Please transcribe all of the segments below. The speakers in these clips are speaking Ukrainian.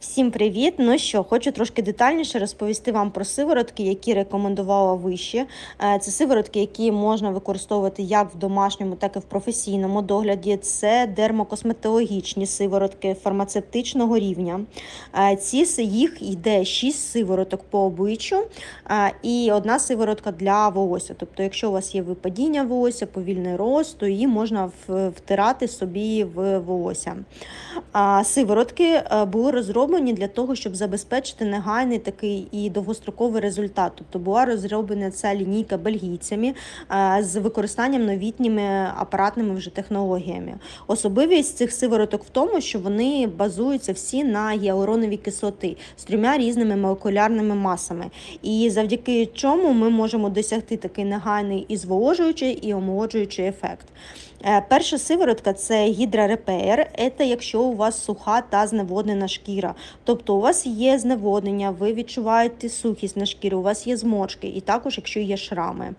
Всім привіт! Ну що, хочу трошки детальніше розповісти вам про сиворотки, які рекомендувала вище. Е, Це сиворотки, які можна використовувати як в домашньому, так і в професійному догляді. Це дермокосметологічні сиворотки фармацевтичного рівня. Е, Ці їх йде 6 сивороток по обличчю е, і одна сиворотка для волосся. Тобто, якщо у вас є випадіння волосся, повільний рост, то її можна втирати собі в волосся. Сиворотки були розроблені для того, щоб забезпечити негайний такий і довгостроковий результат. Тобто була розроблена ця лінійка бельгійцями е, з використанням новітніми апаратними вже технологіями. Особливість цих сивороток в тому, що вони базуються всі на гіалуроновій кислоти з трьома різними молекулярними масами. І завдяки чому ми можемо досягти такий негайний і зволожуючий, і омолоджуючий ефект. Е, Перша сиворотка це гідрарепеєр. Це якщо у вас суха та зневоднена шкіра. Тобто у вас є зневоднення, ви відчуваєте сухість на шкірі, у вас є зморшки, і також якщо є шрами.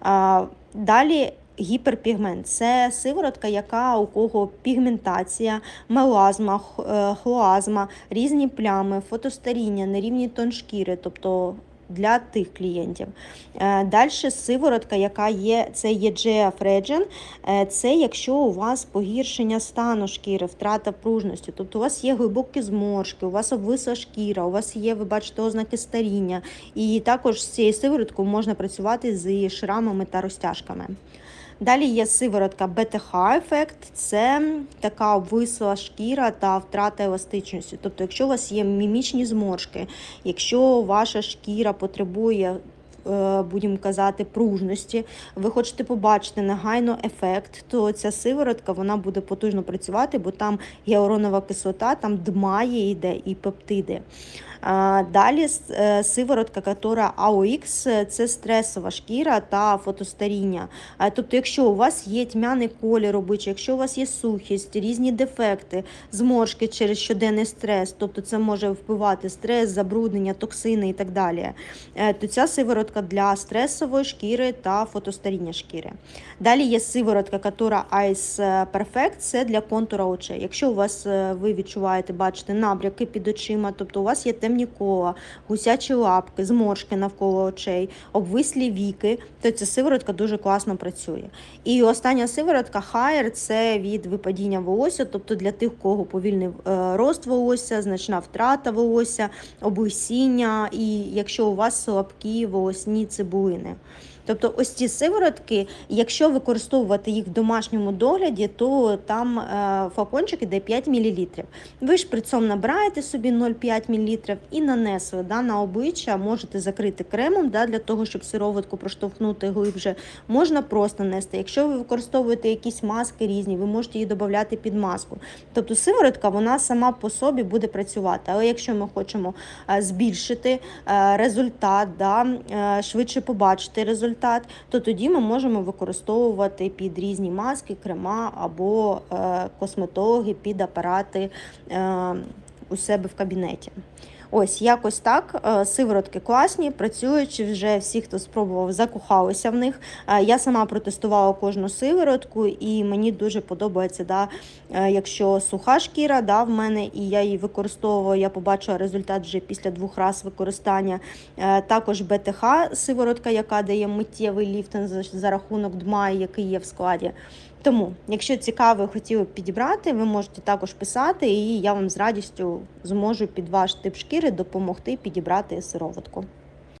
А, Далі. Гіперпігмент це сиворотка, яка у кого пігментація, мелазма, е, хлоазма, різні плями, фотостаріння, нерівні тон шкіри, тобто для тих клієнтів. Далі сиворотка, яка є, це є GF Regen, Е, Це якщо у вас погіршення стану шкіри, втрата пружності, тобто у вас є глибокі зморшки, у вас обвисла шкіра, у вас є, ви бачите, ознаки старіння. І також з цією сивороткою можна працювати з шрамами та розтяжками. Далі є сиворотка БТХ ефект, це така обвисла шкіра та втрата еластичності. Тобто, якщо у вас є мімічні зморшки, якщо ваша шкіра потребує е, будемо казати, пружності, ви хочете побачити негайно ефект, то ця сиворотка вона буде потужно працювати, бо там гіалуронова кислота, там дмає йде і пептиди. Далі е, сиворотка, яка AOX, це стресова шкіра та фотостаріння. Тобто, якщо у вас є тьмяний колір обличчя, якщо у вас є сухість, різні дефекти, зморшки через щоденний стрес, тобто це може впливати стрес, забруднення, токсини і так далі, е, то ця сиворотка для стресової шкіри та фотостаріння шкіри. Далі є сиворотка, яка Ice Perfect, це для контура очей. Якщо у вас е, ви відчуваєте, бачите набряки під очима, тобто у вас є темні кола, гусячі лапки, зморшки навколо очей, обвислі віки, то ця сиворотка дуже класно працює. І остання сиворотка хайер – це від випадіння волосся, тобто для тих, у кого повільний е, рост волосся, значна втрата волосся, облесіння, і якщо у вас слабкі волосні цибулини. Тобто ось ці сиворотки, якщо використовувати їх в домашньому догляді, то там е, флакончик іде 5 мл. Ви шприцом набираєте собі 0,5 мл і нанесли да, на обличчя, можете закрити кремом да, для того, щоб сироватку проштовхнути глибше. Можна просто нести. Якщо ви використовуєте якісь маски різні, ви можете її додати під маску. Тобто сиворотка вона сама по собі буде працювати. Але якщо ми хочемо е, збільшити е, результат, да, швидше побачити результат, то тоді ми можемо використовувати під різні маски, крема або е, косметологи під апарати е, у себе в кабінеті. Ось якось так. Е, Сиворотки класні, працюючи вже всі, хто спробував, закохалися в них. Е, Я сама протестувала кожну сиворотку, і мені дуже подобається, да, е, якщо суха шкіра да, в мене, і я її використовувала, я побачила результат вже після двох разів використання. Також БТХ сиворотка, яка дає миттєвий ліфтинг за рахунок ДМА, який є в складі. Тому, якщо цікаво, хотіли б підібрати, ви можете також писати, і я вам з радістю зможу під ваш тип шкіри допомогти підібрати сироватку.